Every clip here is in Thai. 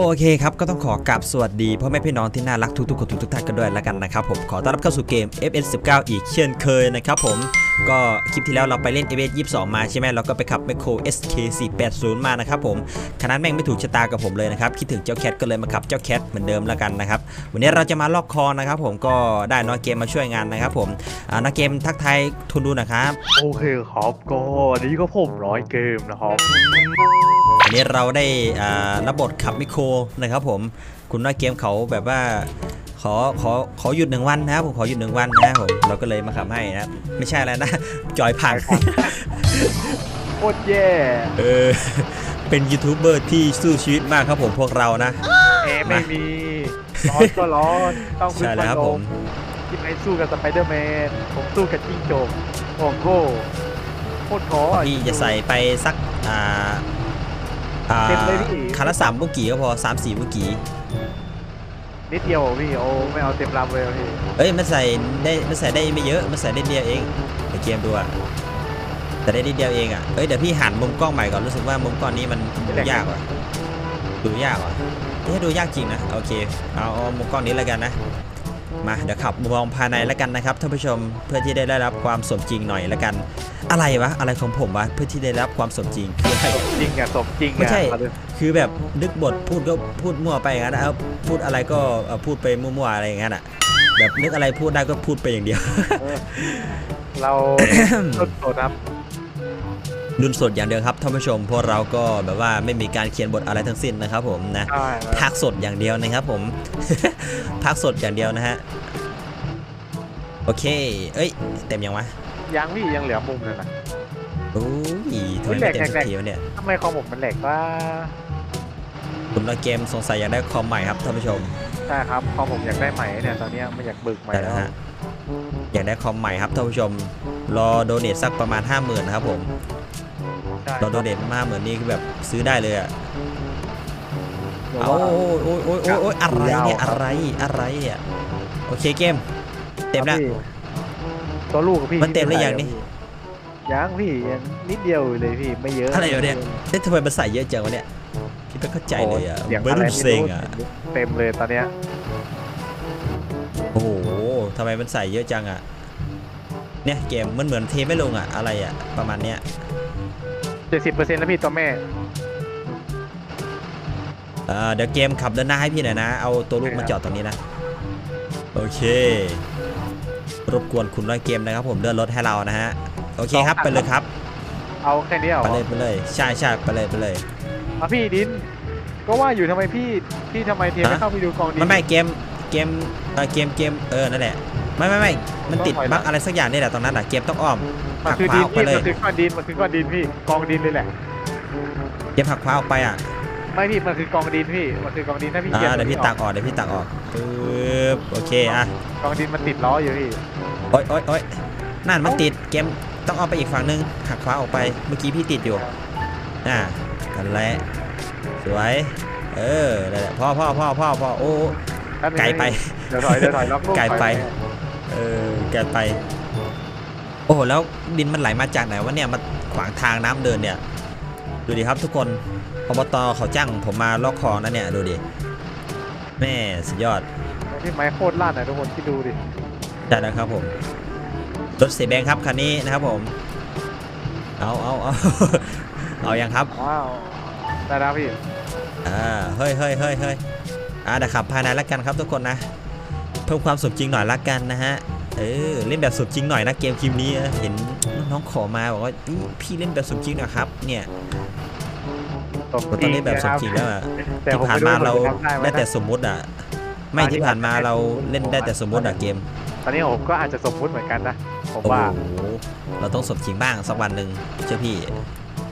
โอเคครับ ก็ต้องขอกราบสวัสดีพ่อแม่พี่น้องที่น่ารักทุกๆคนทุกๆท่านกันด้วยแล้วกันนะครับผมขอต้อนรับเข้าสู่เกม FS 19 อีกเช่นเคยนะครับผมก็คลิปที่แล้วเราไปเล่น FS 22 มาใช่ไหมเราก็ไปขับ m ม c โค SK 480มานะครับผมขนาดแม่งไม่ถูกชะตากับผมเลยนะครับคิดถึงเจ้าแคทก็เลยมาขับเจ้าแคทเหมือนเดิมแล้วกันนะครับวันนี้เราจะมาลอกคอนะครับผมก็ได้น้อยเกมมาช่วยงานนะครับผมน้อยเกมทักทายทุนดูนะครับโอเคครับก็วันนี้ก็ผมร้อยเกมนะครับ วันนี้เราได้อ่ารับบทขับมิโครนะครับผมคุณน้อยเกมเขาแบบว่าขอขอขอหยุดหนึ่งวันนะครับผมขอหยุดหนึ่งวันนะครับผมเราก็เลยมาขับให้นะครับไม่ใช่อะไรนะจอยพังโคตรแย่เออเป็นยูทูบเบอร์ที่สู้ชีวิตมากครับผมพวกเรานะแอร์ไม่มีร้อนก็ร้อนต้องพึ่งใช่แล้วครับผมที่ไม่สู้กับสไปเดอร์แมนผมสู้กับจิ้งจกโอ้โหโคตรท้ออะพี่จะใส่ไปสักอ่าอ่า เต็มเลยพี่ คันละสามลูกกี่ก็พอสามสี่ลูกกี่นิดเดียวอะพี่โอ้ไม่เอาเต็มลำเลยอะพี่เอ้ยมันใส่ได้มันใส่ได้ไม่เยอะมันใส่ได้เดียวเองในเกมดูอะแต่ได้นิดเดียวเองอะเอ้ยเดี๋ยวพี่หันมุมกล้องใหม่ก่อนรู้สึกว่ามุมกล้องนี้มันดูยากว่ะดูยากว่ะเอ๊ะดูยากจริงนะโอเคเอาเอามุมกล้องนี้แล้วกันนะ มาเดี๋ยวขับมองภายในแล้วกันนะครับท่านผู้ชมเพื่อที่ได้ได้รับความสมจริงหน่อยแล้วกัน อะไรวะอะไรของผมวะเพื่อที่ได้รับความสมจริงคืออะไร จริงอะสมจริงไม่อะใช่เอาดิคือแบบนึกบทพูดก็พูดมั่วไปอย่างนั้นนะเอาพูดอะไรก็เอ่อพูดไปมั่วๆอะไรอย่างนั้นอะแบบนึกอะไรพูดได้ก็พูดไปอย่างเดียวเออเรา ต้นโตครับ ดุนสดอย่างเดียวครับท่านผู้ชมพวกเราก็แบบว่าไม่มีการเขียนบทอะไรทั้งสิ้นนะครับผมนะใช่พักสดอย่างเดียวนะครับผมพักสดอย่างเดียวนะฮะโอเค เอ้ย เต็มยังวะยังพี่ยังเหลือมุมเลยนะ โอ้ยทำไมแหลไม่กเต็มแหลสักกทีวะเนี่ยทำไมคอมผมมันแหลกว่าคุณละเกมสงสัยอยากได้คอมใหม่ครับท่านผู้ชมใช่ครับคอมผมอยากได้ใหม่เนี่ยตอนเนี้ยไม่อยากเบิกใหม่แต่แล้วนะฮะอยากได้คอมใหม่ครับท่านผู้ชม รอโดเนทสักประมาณ 5 0,000นะครับผม ใช่รอโดเนทมาเหมือนนี่คือแบบซื้อได้เลยอะเดี๋ยวเอาว่าโอ้ยโอ้ยโอ้ยโอ้ยโอ้ยอะไรเนี่ยยาวครับอะไรอะไรอะโอเคเกม เต็มแล้วพี่ตัวลูกกับพี่มันเต็มหรือยังนี่ยังพี่ยังนิดเดียวเลยพี่ไม่เยอะอะไรอยู่เนี่ยเอ๊ะทำไมมันใส่เยอะจังวะเนี่ยพี่ไม่เข้าใจเลยอะโอย่างไม่อะไรรู้ไม่เซ็งรู้อะเต็มเลยตอนเนี้ยโอ้โหทำไมมันใส่เยอะจังอะเนี่ยเกมมันเหมือนเทไม่ลงอะอะไรอะประมาณเนี้ย เจ็ดสิบเปอร์เซ็นต์แล้วพี่ตัวแม่ เอ่อเดี๋ยวเกมขับเดินหน้าให้พี่หน่อยนะ เอาตัวลูกมาจอดตรงนี้นะ โอเค รบกวนคุณน้อยเกมนะครับผมเดินรถให้เรานะฮะ โอเคครับ ไปเลยครับ เอาแค่นี้เหรอไปเลยไปเลย ใช่ใช่ไปเลยไปเลยอะพี่ดิน ก็ว่าอยู่ทำไมพี่ พี่ทำไมเทียไม่ฮะเข้าไปดูกองดิน ไม่ไม่เกม เกมเออเกมเกมเออ นั่นแหละ ไม่ไม่ไม่มันติดต้องถอยหลังบั๊กอะไรสักอย่างนี่แหละตรงนั้นอะ เกมต้องอ้อม มันหักคือขวาดินออกไปพี่เลยมันคือก้อนดินมันคือก้อนดินพี่กองดินเลยแหละเกมหักขวาออกไปอะไม่พี่มันคือกองดินพี่มันคือกองดินถ้าพี่อ่าเกียเดี๋ยวพี่ตักออกเดี๋ยวพี่ตักออกปึ๊บโอเคอะกองดินมันติดล้ออยู่พี่โอ๊ยโอ๊ยโอ๊ยนั่นมันติดเกมต้องเอาไปอีกฝั่งนึงหักขวาออกไปเมื่อกี้พี่ติดอยู่อ่ากันแหละสวยเออนั่นแหละพ่อพ่อพ่อพ่อพ่อโอ้ แป๊บนึงไกลไป เดี๋ยวถอยเดี๋ยวถอยล็อกลูกไกลไปถอยเออไกลไป โอ้โหแล้วดินมันไหลมาจากไหนวะเนี่ยมาขวางทางน้ำเดินเนี่ยดูดิครับทุกคนอบตเขาจ้างผมมาลอกคลองนะเนี่ยดูดิแม่สุดยอดพี่ไม้โคตรลั่นนะทุกคนที่ดูดิใช่แล้วครับผมรถเสียแบงค์ครับคันนี้นะครับผมเอาเอาเอาเอายังครับว้าวได้แล้วพี่อ่าเฮ้ยเฮ้ยเฮ้ยเฮ้ยอ่าเดี๋ยวขับภายในละกันครับทุกคนนะเพิ่มความสมจริงหน่อยละกันนะฮะ เออเล่นแบบสมจริงหน่อยนะเกมคลิปนี้นะเห็นน้องๆขอมาบอกว่าอื้อพี่เล่นแบบสมจริงหนะครับ เนี่ยเราต้องเล่นแบบสมจริงแล้วอะแต่ที่ผมผ่านไรู้มาว่เราจะทำหมได้แต่นะสมมุติอะ ไม่ที่ผ่านมาเราเล่นได้แต่สมมุติอะเกม ตอนนี้ผมก็อาจจะสมมุติเหมือนกันนะผมโอ้ว่าโหเราต้องสมจริงบ้างสักวันหนึ่งเชื่อพี่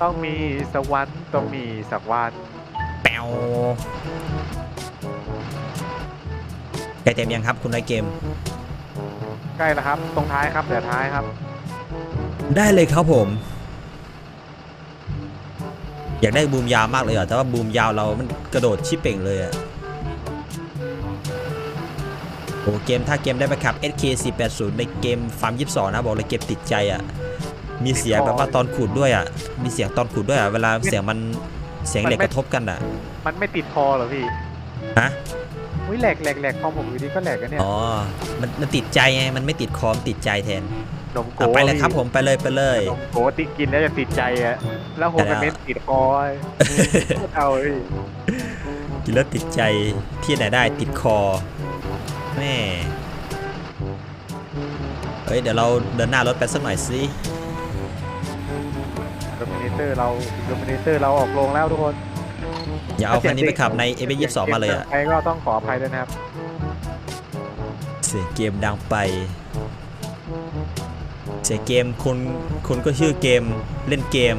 ต้องมีสวรรค์ต้องมีสักวันแปวใกล้เต็มยังครับคุณนายเกม ใกล้แล้วครับ ตรงท้ายครับเดี๋ยวท้ายครับ ได้เลยครับผม อยากได้บูมยาวมากเลยอะแต่ว่าบูมยาวเรามันกระโดดชิปเป่งเลยอะโอ้เกมถ้าเกมได้ไปขับ SK 480ในเกมฟาร์ม22นะบอกเลยเกมติดใจอะมีเสียงแบบว่าตอนขูดด้วยอะมีเสียงตอนขูดด้วยอะเวลาเสียงมันเสียงเหล็กกระทบกันอะ มันไม่ติดคอเหรอพี่ฮะ อุ้ยแหลกแหลกแหลกคอผมอยู่ดีก็แหลกกันเนี่ยอ๋อ มันมันติดใจไง มันไม่ติดคอมนติดใจแทนนมโกอะไปเลยครับผมไปเลยไปเลยนมโกติกินแล้วจะติดใจอะแล้วโฮมเมนติดคอโคตรเอาเลยพี่กินแล้วติดใจที่ไหนได้ติดคอแม่เฮ้ยเดี๋ยวเราเดินหน้ารถไปสักหน่อยสิโดมิเนเตอร์เราโดมิเนเตอร์เราออกโรงแล้วทุกคน อย่าเอาคันนี้ไปขับใน a อ2 2มาเลยอะใครก็ต้องขออภัยด้วยนะครับ เสียงเกมดังไป เสียงเกมคนคนก็ชื่อเกมเล่นเกม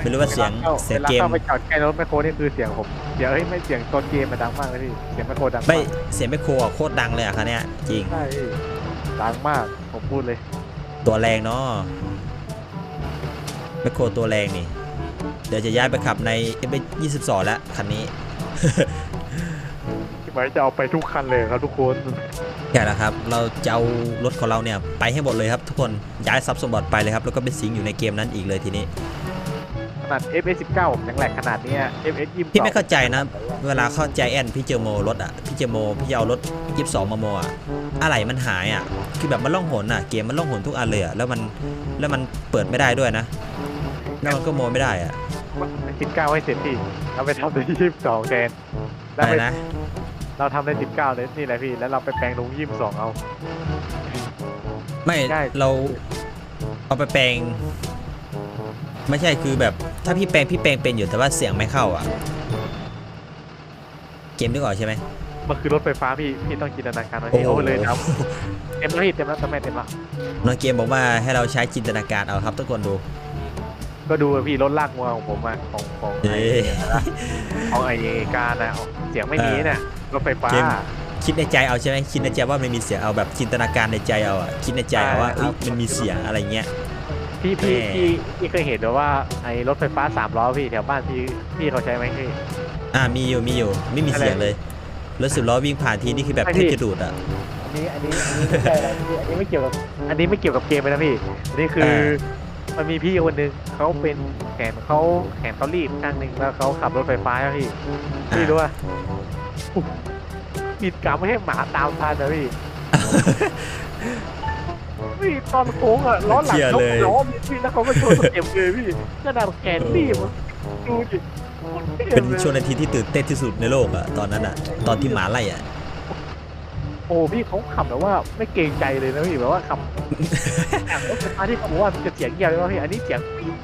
ไม่รู้ว่าเสียงวลข้เสียงเกมวลาเข้าไปจอดใกล้รถแมคโครนี่คือเสียงผมเดี๋ยวเฮ้ยไม่เสียงตอนเกมมันดังมากเลยพี่เสียงแมคโครดังไม่มากเสียงไม่โครอะโคตรดังเลยอะคันเนี้ยจริงใช่พี่ดังมากผมพูดเลย ตัวแรงเนาะไม่โครตัวแรงนี่เดี๋ยวจะย้ายไปขับใน a อ22 แล้วคันนี้หมายจะเอาไปทุกคันเลยครับทุกคนใช่แล้วครับ เราจะเอารถของเราเนี่ยไปให้หมดเลยครับ ทุกคนย้ายทรัพย์สมบัติไปเลยครับแล้วก็ไปสิงอยู่ในเกมนั้นอีกเลยทีนี้ขนาด FS19 ผมยังแหลกขนาดเนี้ย FS22 พี่ไม่เข้าใจนะ เวลาเข้าใจแอนพี่เจอโมรถอะพี่เจอโมพี่จะเอารถยิบสองมาโมอะอะไรมันหายอะคือแบบมันล่องหนอะเกมมันล่องหนทุกอันเลยอะแล้วมันแล้วมันเปิดไม่ได้ด้วยนะแล้วมันก็โมไม่ได้อะ 19ให้เสร็จพี่เราไปทำใน22แทนอะแล้วไรไปนะ เราทำใน19เลยนี่แหละพี่ แล้วเราไปแปลงลง22เอา ไม่ใช่เราเอาไปแปลง ไม่ใช่คือแบบ ถ้าพี่แปลงพี่แปลงเป็นอยู่แต่ว่าเสียงไม่เข้าอะ เกมนึกออกใช่ไหมมันคือรถไฟฟ้าพี่ พี่ต้องจินตนาการไว้โอ้พี่เอาไปเลยนะครับเต็มแล้วพี่เต็มแล้วทำไมเต็มแล้วน้องเกมบอกว่าให้เราใช้จินตนาการเอาครับทุกคนดู ก็ดูพี่รถลากงัวของผมอะของของไอ้เอ๊ะของไอ้การอะเสียงไม่มีเนี่ยรถไฟฟ้าเกมคิดในใจเอาใช่ไหมคิดในใจว่ามันมีเสียงเอาแบบจินตนาการในใจเอาอะคิดในใจเอาว่าใช่ครับเอ้ยมันมีเสียงอะไรเงี้ย พี่พี่แม่ พี่พี่เคยเห็นหรือว่าไอ้รถไฟฟ้าสามล้อพี่แถวบ้านพี่พี่เขาใช้ไหมพี่ อ่ามีอยู่มีอยู่ไม่มีอะไรเสียงเลยรถสิบล้อวิ่งผ่านทีนี่คือแบบไม่แทพี่บจะดูดอะ อันนี้อันนี้อันนี้ไม่ใช่แล้วพี่อันนี้ไม่เกี่ยวกับอันนี้ไม่เกี่ยวกับเกมเลยนะพี่อันนี้คือ มันมีพี่คนหนึ่งเขาเป็นแขนเขาแขนเขารีบข้างหนึ่งแล้วเขาขับรถไฟฟ้าอะพี่อ่าพี่รู้ป่ะอุ๊ยปิดกรรมไม่ให้หมาตามทันนะพี่พี่ตอนโค้งอะล้อหลังเขาล้อมีพี่แล้วเขาก็ชนสเต็ปเลยพี่ขนาดแขนรีบอะดูดิโคตรท่เป็นลยช่วงนาทีที่ตื่นเต้นที่สุดในโลกอะตอนนั้นอะ ตอนที่หมาไล่อะโอ้พี่เขาขับแบบว่าไม่เกรงใจเลยนะพี่แบบว่าขับอย่างรถไฟฟ้าที่เขาบอกว่าจะเสียงเงียบเลยว่าพี่อันนี้เสียงปี๊ด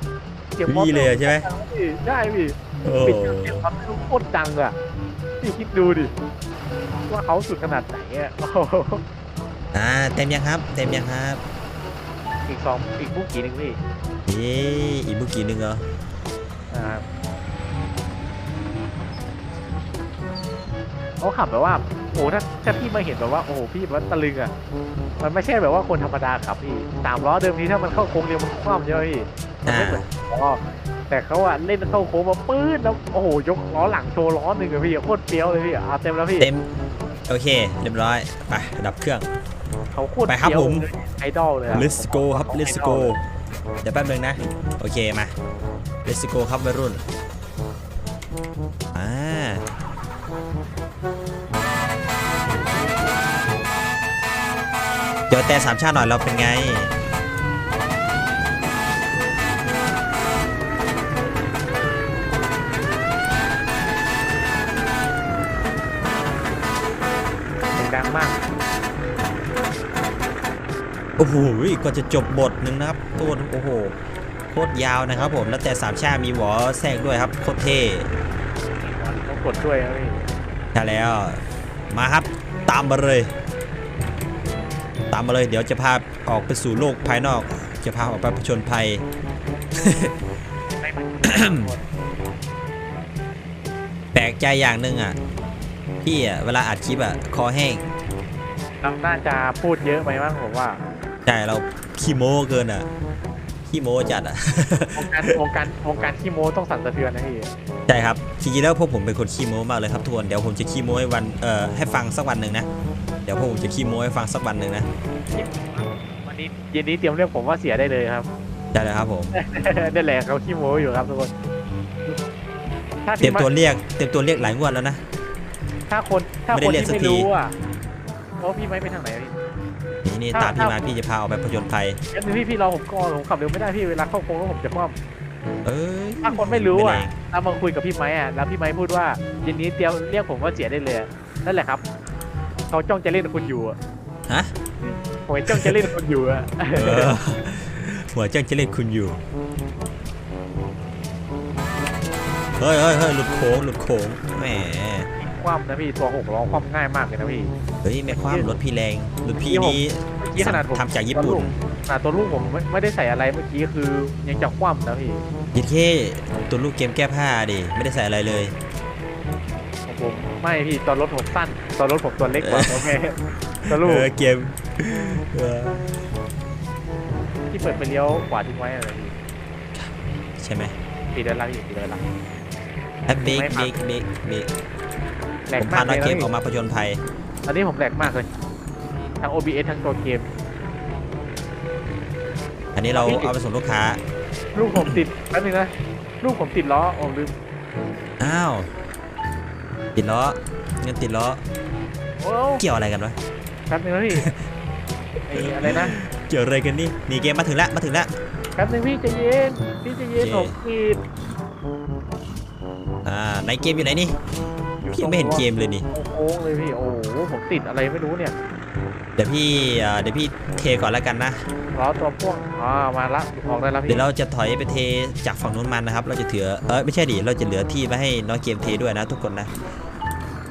เสียงมอวี่ตอร์เลยอะใช่ไหมพี่ใช่พี่โอ้ปิดเครื่องเสียงความโคตรดังอะพี่คิดดูดิว่าเขาสุดขนาดไหนอะโอ้โหอ่าเต็มยังครับ เต็มยังครับอีกสองอีกบุกกี่หนึ่งพี่เอ๊ะอีกเมื่อกี้นึงเหรออ่า เขาขับแบบว่าโอ้โหถ้าถ้าพี่มาเห็นแบบว่าโอ้โหพี่แบบว่าตะลึงอะมันไม่ใช่แบบว่าคนธรรมดาขับพี่สามล้อเดิมทีถ้ามันเข้าโค้งเร็วมันคว่ำใช่ไหมพี่อ่าอ๋อแต่เขาอะเล่นเข้าโค้งมาปื้ดแล้วโอ้โหยกล้อหลังโชว์ล้อหนึ่งอะพี่โคตรเปรี้ยวเลยพี่เอาเต็มแล้วพี่เต็มโอเคเรียบร้อยไปดับเครื่องเขาโคตรไปครับเปรี้ยวผมเลยไอดอลเลยอะ let's go ครับ let's go เดี๋ยวแป๊บนึงนะ โอเคมา let's go ครับวัยรุ่น แต่สามชาติหน่อยเราเป็นไง เสียงดังมาก โอ้โหก็จะจบบทหนึ่งนะครับตัวโอ้โห โคตรยาวนะครับผม แล้วแต่สามชาติมีหวอแทรกด้วยครับ โคตรเท่ต้องกดด้วยนะพี่ใช่แล้ว มาครับ ตามมาเลย ตามมาเลย เดี๋ยวจะพาออกไปสู่โลกภายนอก จะพาออกไปผจญภัยไม่มันแปลกใจอย่างหนึ่งอะ พี่อะ เวลาอัดคลิปอะ คอแห้งเราน่าจะพูดเยอะไปมั้งผมว่า ใช่ เราขี้โม้เกินอะขี้โม้จัดอะวงการวงการวงการขี้โม้ต้องสั่นสะเทือนนะพี่ใช่ครับจริงๆแล้วพวกผมเป็นคนขี้โม้มากเลยครับทุกคนเดี๋ยวผมจะขี้โม้ให้วันเอ่อให้ฟังสักวันหนึ่งนะเดี๋ยวพวกผมจะขี้โม้ให้ฟังสักวันหนึ่งนะวันนี้เย็นนี้เตรียมเรื่องผมว่าเสียได้เลยครับใช่เลยครับผมนั่นแหละเขาขี้โม้อยู่ครับทุกคนถ้าเตรีพี่ยมไม้ตัวเรียกเตรียมตัวเรียกหลายงวดแล้วนะ ถ้าคนถ้าไม่คนได้เรียกที่สักไม่ทีรู้อะเพราะพี่ไม้ไปทางไหนอะพี่นี่นี่ถ้าตามพี่ถ้ามาพี่จะพาออกไปผจญภัยงั้นพี่พี่รอผมก่อนผมขับเร็วไม่ได้พี่เวลาเข้าโค้งแล้วผมจะคว่ำเอ้ยถ้าคนไม่รู้อะไม่แรงเรามาคุยกับพี่ไม้อะแล้วพี่ไม้พูดว่าเย็นนี้เตรียมเรียกผมว่าเจียได้เลยอะนั่นแหละครับ เขาจ้องจะเล่นคุณอยู่อะฮะผมเห็นจ้องจะเล่นคุณอยู่อะเออหัวเจ้าจะเล่นคุณอยู่ เฮ้ยเฮ้ยเฮ้ยหลุดโค้งหลุดโค้งแหม คว่ำนะพี่ตัวหกล้อคว่ำง่ายมากเลยนะพี่ เฮ้ยไม่คว่ำรถพี่แรงรถพี่เมื่อกี้นี้เมื่อกี้ขนาดผมทำจากญี่ปุ่นขนาดตัวลูกผมไม่ไม่ได้ใส่อะไรเมื่อกี้คือยังจะคว่ำนะพี่ยิดเค้ตัวลูกเกมแก้ผ้าดิไม่ได้ใส่อะไรเลยของผม ไม่พี่ตอนรถผมสั้น ตอนรถผมตัวเล็กกว่าโอเคตัวลูกเออเกมเออที่เปิดไปเลี้ยวขวาทิ้งไว้อะไรพี่ใช่ไหมปีเดินลังอยู่ปีเดินลังแอปเบรกไม่เบพัรงกเบรกเบรกแหลผกมมาพากน้เลอยยเกนะมออกพี่มาผจญภัยอันนี้ผมแหลกมากเลยทั้ง OBS ทั้งตัวเกม อันนี้เราพี่เอาไปส่งลูกค้า ลูกผมติดแป๊บนึงนะ ลูกผมติดล้อโอ้ลืม อ้าว ติดล้อเงินติดล้อโอ้เกี่ยวอะไรกันวะแป๊บนึงนะพี่ไอ้อะไรนะเกี่ยวอะไรกันนี่นี่เกมมาถึงแล้วมาถึงแล้วแป๊บนึงพี่ใจเย็นพี่ใจเย็นโอเคผมติดอ่าในเกมอยู่ไหนนี่พี่ยังไม่เห็นเกมเลยนี่โค้งเลยพี่โอ้โหผมติดอะไรไม่รู้เนี่ยเดี๋ยวพี่อ่าเดี๋ยวพี่เทก่อนแล้วกันนะล้อตัวพ่วงอ่ามาละออกได้แล้วพี่เดี๋ยวเราจะถอยไปเทจากฝั่งนู้นมันนะครับ เราจะถือเออไม่ใช่ดิเราจะเหลือที่ไว้ให้น้องเกมเทด้วยนะทุกคนนะ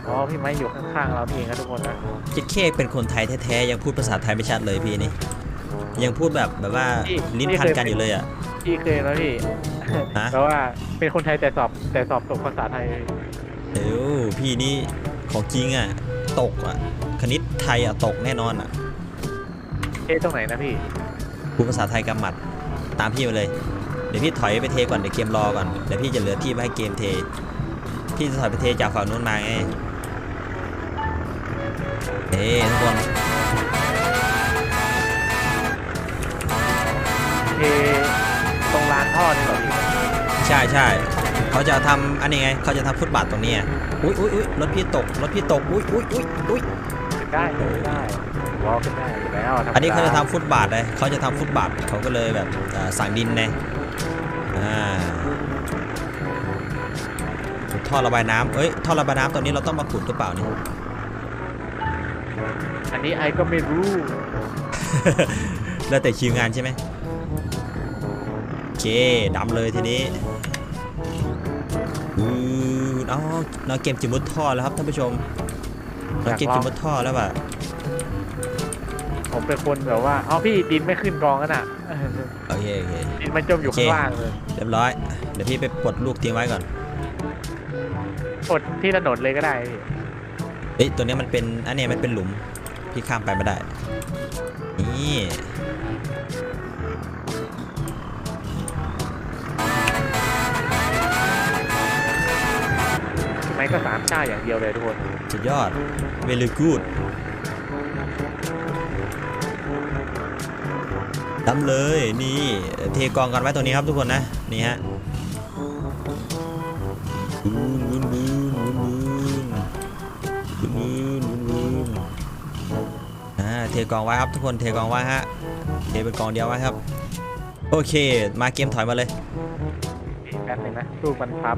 อ๋อพี่ไม้อยู่ข้างๆเราพี่เองนะทุกคนนะเจ็ดเคเป็นคนไทยแท้ๆยังพูดภาษาไทยไม่ชัดเลยพี่นี่ยังพูดแบบแบบว่าลิ้นพันกันอยู่เลยอะพี่เคยนะพี่ฮะเพราะว่าเป็นคนไทยแต่สอบแต่สอบตกภาษาไทยเอ้วพี่นี่ของจริงอะตกอะคณิตไทยอะตกแน่นอนอะเอะตรงไหนนะพี่พูดภาษาไทยกำหมัดตามพี่มาเลยเดี๋ยวพี่ถอยไปเทก่อนเดี๋ยวเกมรอก่อนเดี๋ยวพี่จะเหลือที่ไว้ให้เกมเทพี่จะถอยไปเทจากฝั่งนู้นมาไง เอ้ทุกคนเอตรงร้านทอดนี่เหรอพี่ใช่ใช่เขาจะทำอันนี้ไงเขาจะทำฟุตบาทตรงนี้อะอุ้ยอุ้ยอุ้ยรถพี่ตกรถพี่ตกอุ้ยอุ้ยอุ้ยอุ้ยได้ได้ล้อขึ้นได้อยู่แล้วธรรมดอันนี้เขาจะทำฟุตบาทเลยเขาจะทำฟุตบาทเขาก็เลยแบบอ่าสั่งดินไงอ่าท่อระบายน้ำเอ้ยท่อระบายน้ำตอนนี้เราต้องมาขุดหรือเปล่านี่ อันนี้ไอก็ไม่รู้ แล้วแต่คิวงานใช่ไหมโอเคดำเลยทีนี้อือเอ๋อน้องเกมจิมุดท่อแล้วครับท่านผู้ชมน้องเกมจิมุดท่อแล้วว่ะผมเป็นคนแบบว่าเอาพี่ดินไม่ขึ้นกองกันอะโอเคโอเคดินมันจมอยู่โอเคข้างล่างเลยเรียบร้อยเดี๋ยวพี่ไปปลดลูกทิ้งไว้ก่อนกดที่ถนนเลยก็ได้พี่เอ้ยตัวเนี้ยมันเป็นอันเนี้ยมันเป็นหลุม พี่ข้ามไปไม่ได้ นี่ไม่ก็สามชาอย่างเดียวเลยทุกคน สุดยอด very good ดำเลยนี่เทกองกันไว้ตัวนี้ครับทุกคนนะ นี่ฮะบูนบูนบูน กองไว้ครับทุกคนเทกองไว้ฮะเทเป็นกองเดียวไว้ครับ โอเค มาเกมถอยมาเลยแป๊บนึงนะลูกมันพับ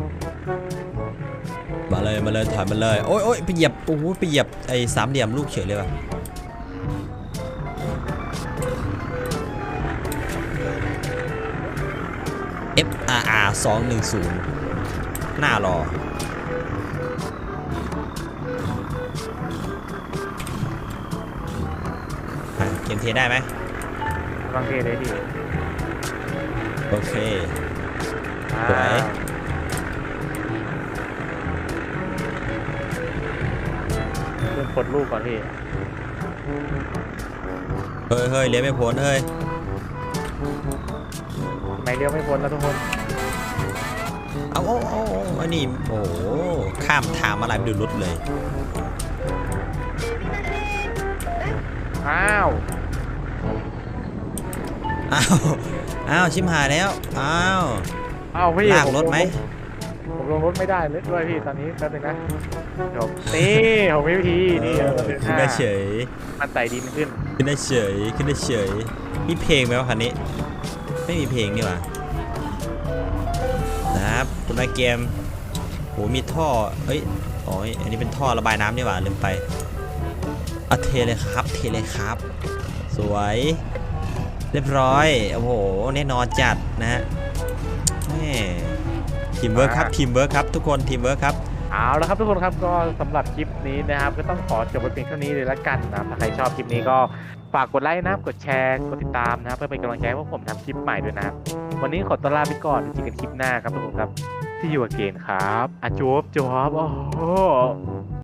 มาเลยมาเลยถอยมาเลยโอ้ยโอ้ยไปเหยียบโอ้โหไปเหยียบไอ้สามเหลี่ยมลูกเฉยเลยว่ะ F R R 210หน้ารอ อะเกมเทได้ไหมลองเทเลยพี่โอเคอ่าสวยเริ่มกดลูกก่อนพี่เฮ้ยเฮ้ยเลี้ยวไม่พ้นเฮ้ยไม่เลี้ยวไม่พ้นแล้วทุกคนเอาเอาเอาเอาอันนี้โอ้โหข้ามทางมาลายไปดูรถเลย อ้าว อ้าวอ้าวชิมหายแล้วอ้าวอ้าวพี่ลากรถไหมผผมลงรถไม่ได้เลยด้วยพี่ตอนนี้แป๊บนึงนะจบนี่ผมมีวิธีนี่เออเราเดินหขึ้นน้าได้เฉยมันไต่ดินขึ้นขึ้นได้เฉยขึ้นได้เฉยมีเพลงไหมวะคันนี้ ไม่มีเพลงนี่หว่านะครับคุณนายเกมโหมีท่อเอ้ยอ๋ออันนี้เป็นท่อระบายน้ำนี่หว่าลืมไปเอาเทเลยครับ เทเลยครับ สวย เรียบร้อย โอ้โห แน่นอนจัดนะฮะแม่ทีมเวิร์คครับทีมเวิร์คครับ ทุกคนทีมเวิร์คครับเอาละครับทุกคนครับก็สำหรับคลิปนี้นะครับ ก็ต้องขอจบไปเพียงเท่านี้เลยละกันนะครับถ้าใครชอบคลิปนี้ก็ฝากกดไลค์นะครับกดแชร์กดติดตามนะครับเพื่อเป็นกำลังใจให้พวกผมทำคลิปใหม่ด้วยนะครับวันนี้ขอตัวลาไปก่อนเจอกันคลิปหน้าครับทุกคนครับที่อยู่กับเกนครับอะจวบจวบโอ้โห